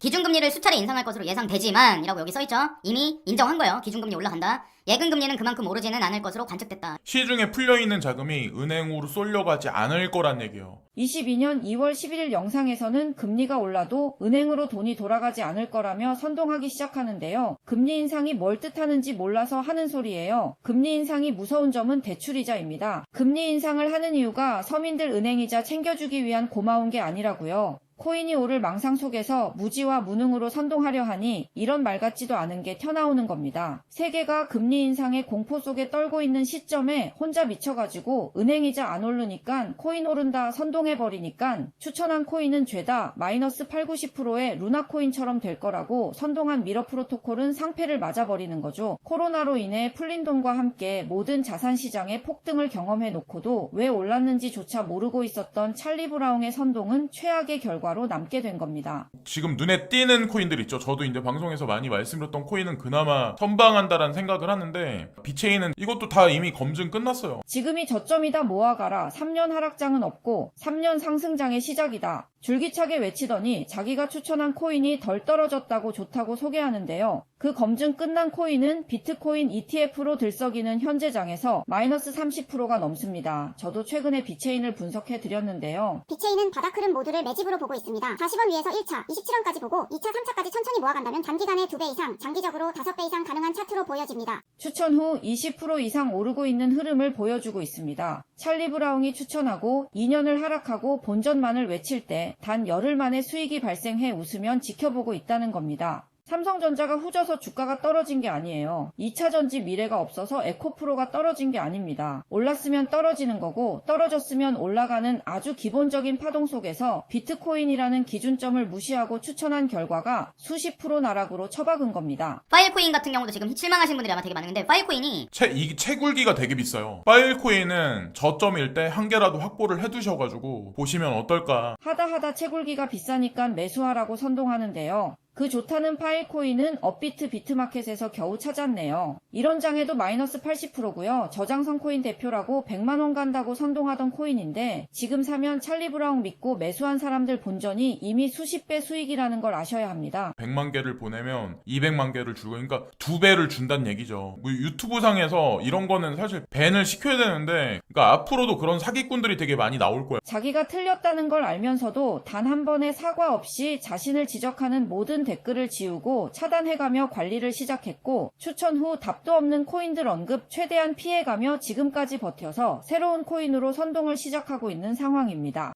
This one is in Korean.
기준금리를 수차례 인상할 것으로 예상되지만 이라고 여기 써있죠. 이미 인정한 거예요. 기준금리 올라간다. 예금 금리는 그만큼 오르지는 않을 것으로 관측됐다. 시중에 풀려있는 자금이 은행으로 쏠려가지 않을 거란 얘기예요. 22년 2월 11일 영상에서는 금리가 올라도 은행으로 돈이 돌아가지 않을 거라며 선동하기 시작하는데요. 금리 인상이 뭘 뜻하는지 몰라서 하는 소리예요. 금리 인상이 무서운 점은 대출이자입니다. 금리 인상을 하는 이유가 서민들 은행이자 챙겨주기 위한 고마운 게 아니라고요. 코인이 오를 망상 속에서 무지와 무능으로 선동하려 하니 이런 말 같지도 않은 게 튀어나오는 겁니다. 세계가 금리 인상의 공포 속에 떨고 있는 시점에 혼자 미쳐가지고 은행이자 안 오르니까 코인 오른다 선동해버리니까 추천한 코인은 죄다 마이너스 8, 90%의 루나 코인처럼 될 거라고 선동한 미러 프로토콜은 상패를 맞아버리는 거죠. 코로나로 인해 풀린 돈과 함께 모든 자산 시장의 폭등을 경험해 놓고도 왜 올랐는지조차 모르고 있었던 찰리 브라운의 선동은 최악의 결과로 남게 된 겁니다. 지금 눈에 띄는 코인들 있죠. 저도 이제 방송에서 많이 말씀드렸던 코인은 그나마 선방한다라는 생각을 하는데 비체인은 이것도 다 이미 검증 끝났어요. 지금이 저점이다 모아가라. 3년 하락장은 없고 3년 상승장의 시작이다. 줄기차게 외치더니 자기가 추천한 코인이 덜 떨어졌다고 좋다고 소개하는데요. 그 검증 끝난 코인은 비트코인 ETF로 들썩이는 현재장에서 마이너스 30%가 넘습니다. 저도 최근에 비체인을 분석해 드렸는데요. 비체인은 바닥 흐름 모두를 매집으로 보고 있습니다. 40원 위에서 1차, 27원까지 보고 2차, 3차까지 천천히 모아간다면 단기간에 2배 이상, 장기적으로 5배 이상 가능한 차트로 보여집니다. 추천 후 20% 이상 오르고 있는 흐름을 보여주고 있습니다. 찰리 브라운이 추천하고 2년을 하락하고 본전만을 외칠 때단 열흘 만에 수익이 발생해 웃으면 지켜보고 있다는 겁니다. 삼성전자가 후져서 주가가 떨어진 게 아니에요. 2차 전지 미래가 없어서 에코프로가 떨어진 게 아닙니다. 올랐으면 떨어지는 거고 떨어졌으면 올라가는 아주 기본적인 파동 속에서 비트코인이라는 기준점을 무시하고 추천한 결과가 수십 프로 나락으로 처박은 겁니다. 파일코인 같은 경우도 지금 실망하신 분들이 아마 되게 많은데 파일코인이 채, 이 채굴기가 되게 비싸요. 파일코인은 저점일 때 한 개라도 확보를 해두셔가지고 보시면 어떨까. 하다 하다 채굴기가 비싸니까 매수하라고 선동하는데요. 그 좋다는 파일코인은 업비트 비트마켓에서 겨우 찾았네요. 이런 장에도 마이너스 80%고요. 저장성 코인 대표라고 100만원 간다고 선동하던 코인인데 지금 사면 찰리 브라운 믿고 매수한 사람들 본전이 이미 수십 배 수익이라는 걸 아셔야 합니다. 100만 개를 보내면 200만 개를 주고 그러니까 두 배를 준다는 얘기죠. 뭐 유튜브 상에서 이런 거는 사실 밴을 시켜야 되는데 그러니까 앞으로도 그런 사기꾼들이 되게 많이 나올 거야. 자기가 틀렸다는 걸 알면서도 단 한 번의 사과 없이 자신을 지적하는 모든 댓글을 지우고 차단해가며 관리를 시작했고 추천 후 답도 없는 코인들 언급 최대한 피해가며 지금까지 버텨서 새로운 코인으로 선동을 시작하고 있는 상황입니다.